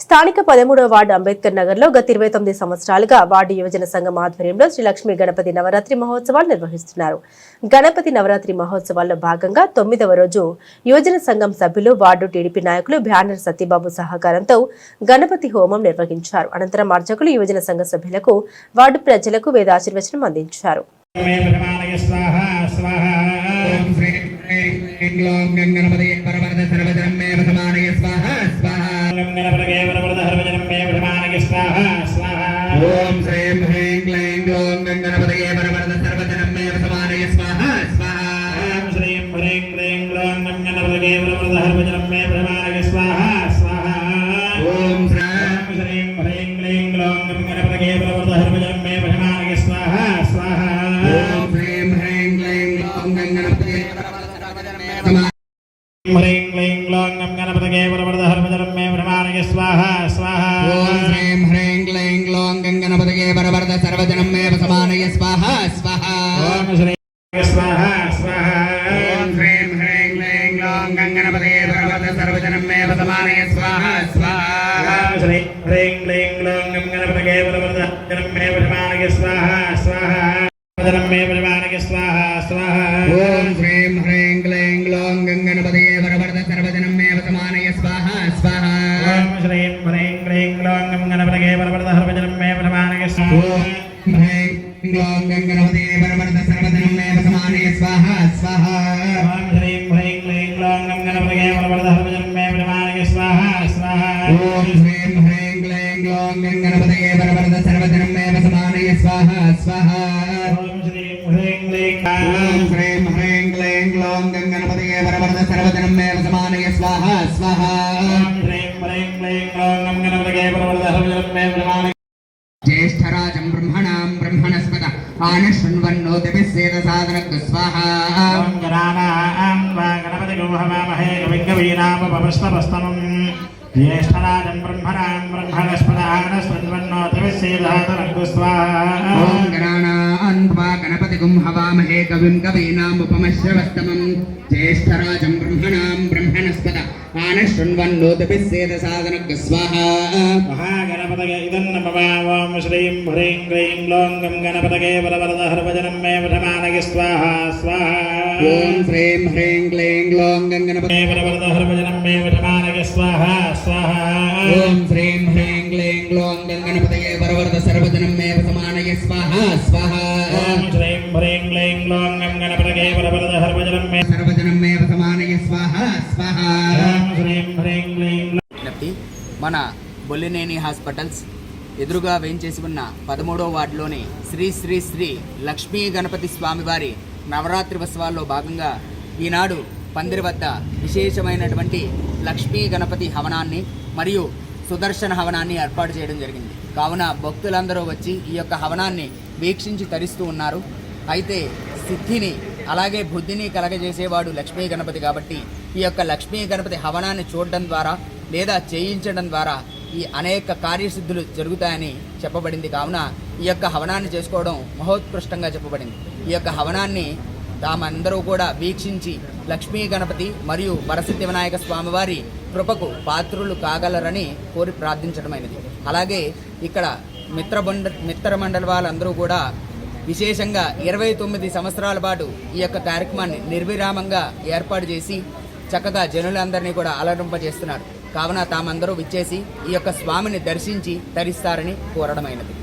స్థానిక పదమూడవ వార్డు అంబేద్కర్ నగర్లో గత ఇరవై తొమ్మిది సంవత్సరాలుగా వార్డు యువజన సంఘం ఆధ్వర్యంలో శ్రీ లక్ష్మి గణపతి నవరాత్రి మహోత్సవాలు నిర్వహిస్తున్నారు గణపతి నవరాత్రి మహోత్సవాల్లో భాగంగా తొమ్మిదవ రోజు యువజన సంఘం సభ్యులు వార్డు టీడీపీ నాయకులు బ్యానర్ సత్యబాబు సహకారంతో గణపతి హోమం నిర్వహించారు అనంతరం అర్చకులు యువజన సంఘ సభ్యులకు వార్డు ప్రజలకు వేదాశీర్వచనం అందించారు స్వాహ ఓం శ్రీం హ్రీం క్లైం ఓం గంగణపతయే పరవరద సర్వధనం మే సమానయ స్వాహ స్వాహ. ఓం శ్రీం హ్రీం క్లైం ఓం గంగణపతయే పరవరద హర్వజనం మే ప్రమాణయ స్వాహ స్వాహ. ఓం శ్రీం హ్రీం క్లైం ఓం గంగణపతయే పరవరద హర్వజనం మే ప్రమాణయ స్వాహ స్వాహ. ఓం శ్రీం హ్రీం క్లైం ఓం గంగణపతయే పరవరద సర్వధనం మే ह्रीं क्लीं ग्लौं गं गणपतये वरवरदहरभजरं मे ब्रह्माणय स्वाहा स्वाहा ॐ ह्रीं ह्रीं क्लीं ग्लौं गं गणपतये वरवरद सर्वजनं मे समानय स्वाहा स्वाहा ॐ श्रीं स्वाहा स्वाहा ॐ ह्रीं ह्रीं क्लीं ग्लौं गं गणपतये वरवरद सर्वजनं मे समानय स्वाहा स्वाहा श्रीं ह्रीं क्लीं ग्लौं गं गणपतये वरवरद जनं मे ब्रह्माणय स्वाहा स्वाहा जनं मे ब्रह्माणय स्वाहा स्वाहा గణపతగే వరవరద హర్వజనం మే ప్రమాణయ స్వాహ ఓం హ్రీం గ్లౌం గంగణపతయే పరవరద సర్వజనం మే ప్రమాణయ స్వాహ స్వాహ ఓం శ్రీం హ్రీం క్లీం గ్లౌం గం గణపతగే వరవరద హర్వజనం మే ప్రమాణయ స్వాహ స్వాహ ఓం శ్రీం హ్రీం క్లైం గ్లౌం గంగణపతయే పరవరద సర్వజనం మే ప్రమాణయ స్వాహ స్వాహ ఓం శ్రీం హ్రీం క్లీం ఓం శ్రీం హ్రీం క్లైం గ్లౌం గంగణపతయే పరవరద సర్వజనం ज्येष्ठराजं ब्रह्मणां ब्रह्मणस्पद आनशृण्वन्नो दिविस्वेदसाधनस्वाहां गणपतिगोहवामहे कविकवीनामपमस्तमस्तमम् ज्येष्ठराजं ब्रह्मणां ब्रह्मणस्पद आनशृण्वन्नो दिविस्वेदसाधनस्वाहा गणानां त्वा गणपतिगुं हवामहे कविं कवीनामुपमश्रवस्तमम् ज्येष्ठराजं ब्रह्मणां ब्रह्मणस्पद ఆన శృణ్వన్నోదపి సేద సాధనగ్గ స్వాహ మహాగణపతగే ఇదన్న పవాం శ్రీం హ్రీం హ్రీం లోంగం గణపతగే బలవరద హర్భజనం మే పఠమానగి స్వాహ స్వాహ ఓం శ్రీం హ్రీం క్లీం లోంగం గణపతే బలవరద హర్భజనం మే పఠమానగి స్వాహ స్వాహ ఓం శ్రీం హ్రీం క్లీం లోంగం గణపతగే బలవరద సర్వజనం మే పఠమానగి స్వాహ స్వాహ ఓం శ్రీం హ్రీం క్లీం లోంగం స్వాహ స్వాహ విజ్ఞప్తి మన బొల్లినేని హాస్పిటల్స్ ఎదురుగా వేయించేసి ఉన్న పదమూడో వార్డులోని శ్రీ శ్రీ శ్రీ లక్ష్మీ గణపతి స్వామివారి నవరాత్రి ఉత్సవాల్లో భాగంగా ఈనాడు పందిరి వద్ద విశేషమైనటువంటి లక్ష్మీ గణపతి హవనాన్ని మరియు సుదర్శన హవనాన్ని ఏర్పాటు చేయడం జరిగింది. కావున భక్తులందరూ వచ్చి ఈ యొక్క హవనాన్ని వీక్షించి తరిస్తూ ఉన్నారు. అయితే సిద్ధిని అలాగే బుద్ధిని కలగజేసేవాడు లక్ష్మీ గణపతి కాబట్టి ఈ యొక్క లక్ష్మీ గణపతి హవనాన్ని చూడడం ద్వారా లేదా చేయించడం ద్వారా ఈ అనేక కార్యసిద్ధులు జరుగుతాయని చెప్పబడింది. కావున ఈ యొక్క హవనాన్ని చేసుకోవడం మహోత్కృష్టంగా చెప్పబడింది. ఈ యొక్క హవనాన్ని తామందరూ కూడా వీక్షించి లక్ష్మీ గణపతి మరియు వరసిద్ధి వినాయక స్వామివారి కృపకు పాత్రులు కాగలరని కోరి ప్రార్థించడమైనది. అలాగే ఇక్కడ మిత్రబండ మిత్రమండలి వాళ్ళందరూ కూడా విశేషంగా ఇరవై తొమ్మిది సంవత్సరాల పాటు ఈ యొక్క కార్యక్రమాన్ని నిర్విరామంగా ఏర్పాటు చేసి చక్కగా జనులందరినీ కూడా అలరింపజేస్తున్నారు. కావున తామందరూ విచ్చేసి ఈ యొక్క స్వామిని దర్శించి ధరిస్తారని కోరడమైనది.